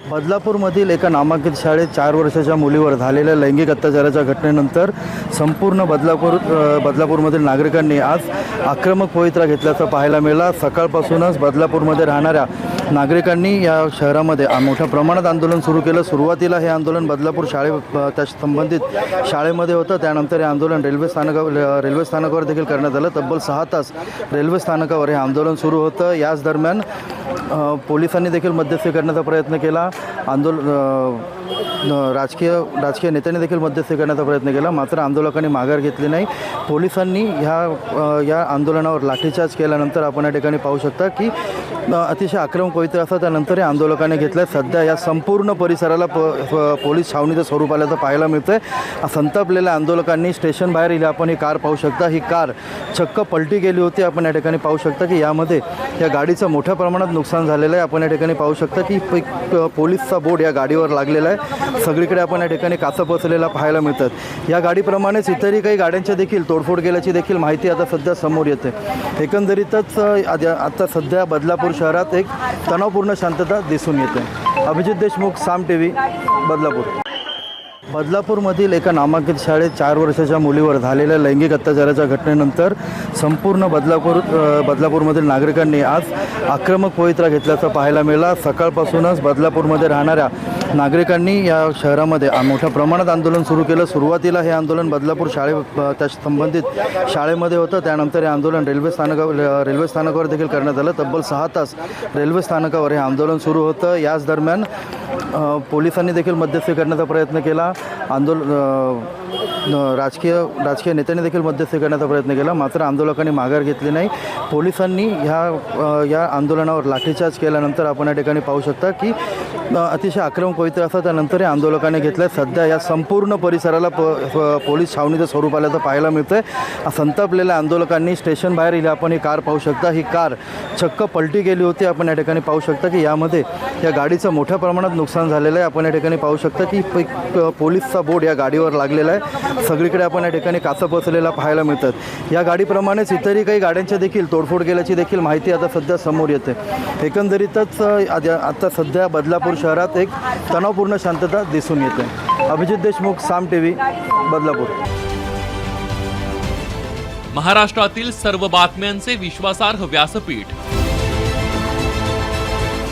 बदलापूरमधील एका नामांकित शाळेत चार वर्षाच्या मुलीवर झालेल्या लैंगिक अत्याचाराच्या घटनेनंतर संपूर्ण बदलापूर बदलापूरमधील नागरिकांनी आज आक्रमक पवित्रा घेतल्याचं पाहायला मिळाला. सकाळपासूनच बदलापूरमध्ये राहणाऱ्या नागरिकांनी या शहरामध्ये मोठ्या प्रमाणात आंदोलन सुरू केलं. सुरुवातीला हे आंदोलन बदलापूर शाळे त्या संबंधित शाळेमध्ये होतं. त्यानंतर हे आंदोलन रेल्वे स्थानका रेल्वे स्थानकावर देखील करण्यात आलं. तब्बल सहा तास रेल्वे स्थानकावर हे आंदोलन सुरू होतं. याच दरम्यान पोलिसांनी देखील मध्यस्थी करण्याचा प्रयत्न केला. आंदोलन राजकीय राजकीय नेत्यांनी देखील मध्यस्थी करण्याचा प्रयत्न केला. मात्र आंदोलकांनी माघार घेतली नाही. पोलिसांनी ह्या या आंदोलनावर लाठीचार्ज केल्यानंतर आपण या ठिकाणी पाहू शकता की अतिशय आक्रमक पवित्र असं त्यानंतर हे आंदोलकांनी घेतलं सध्या या संपूर्ण परिसराला प पोलीस छावणीचं स्वरूप आल्याचं पाहायला मिळतंय. संतापलेल्या आंदोलकांनी स्टेशन बाहेर इथे आपण ही कार पाहू शकता. ही कार चक्क पलटी गेली होती. आपण या ठिकाणी पाहू शकता की यामध्ये या गाडीचं मोठ्या प्रमाणात नुकसान झालेलं आहे. आपण या ठिकाणी पाहू शकता की पोलीसचा बोर्ड या गाडीवर लागलेला आहे. सगळीकडे आपण या ठिकाणी काचा बसलेला पाहायला मिळतात या गाडीप्रमाणेच इतरही काही गाड्यांच्या देखील तोडफोड केल्याची देखील माहिती आता सध्या समोर येते. एकंदरीतच आता सध्या बदलापूर शहरात एक तणावपूर्ण शांतता दिसून येते. Abhijit Deshmukh Saam T V Badlapur. बदलापूरमधील एका नामांकित शाळेत चार वर्षाच्या मुलीवर झालेल्या लैंगिक अत्याचाराच्या घटनेनंतर संपूर्ण बदलापूर बदलापूरमधील नागरिकांनी आज आक्रमक पवित्रा घेतल्याचं पाहायला मिळाला. सकाळपासूनच बदलापूरमध्ये राहणाऱ्या नागरिकांनी या शहरामध्ये मोठ्या प्रमाणात आंदोलन सुरू केलं. सुरुवातीला हे आंदोलन बदलापूर शाळे त्या संबंधित शाळेमध्ये होतं. त्यानंतर हे आंदोलन रेल्वे स्थानकावर रेल्वे स्थानकावर देखील करण्यात आलं. तब्बल सहा तास रेल्वे स्थानकावर हे आंदोलन सुरू होतं. याच दरम्यान पोलिसांनी देखील मध्यस्थी करण्याचा प्रयत्न केला. आंदोलन राजकीय राजकीय नेत्यांनी देखील मध्यस्थी करण्याचा प्रयत्न केला. मात्र आंदोलकांनी माघार घेतली नाही. पोलिसांनी ह्या या आंदोलनावर लाठीचार्ज केल्यानंतर आपण या ठिकाणी पाहू शकता की अतिशय आक्रमक पवित्र असं त्यानंतर या आंदोलकांनी घेतलं सध्या या संपूर्ण परिसराला प पोलीस छावणीचं स्वरूप आल्याचं पाहायला मिळतंय. संतापलेल्या आंदोलकांनी स्टेशन बाहेर इथे आपण ही कार पाहू शकता. ही कार चक्क पलटी गेली होती. आपण या ठिकाणी पाहू शकता की यामध्ये या गाडीचं मोठ्या प्रमाणात नुकसान झालेलं आहे. आपण या ठिकाणी पाहू शकता की पोलीसचा बोर्ड या गाडीवर लागलेला आहे. सगळीकडे आपण या ठिकाणी काचा बसलेला पाहायला मिळतात. या गाडीप्रमाणेच इतरही काही गाड्यांच्या देखील तोडफोड केल्याची देखील माहिती आता सध्या समोर येते. एकंदरीतच आता सध्या बदलापूर शहरात एक तणावपूर्ण शांतता दिसून येते. Abhijit Deshmukh Saam T V Badlapur. महाराष्ट्रातील सर्व बातम्यांचे विश्वासार्ह व्यासपीठ.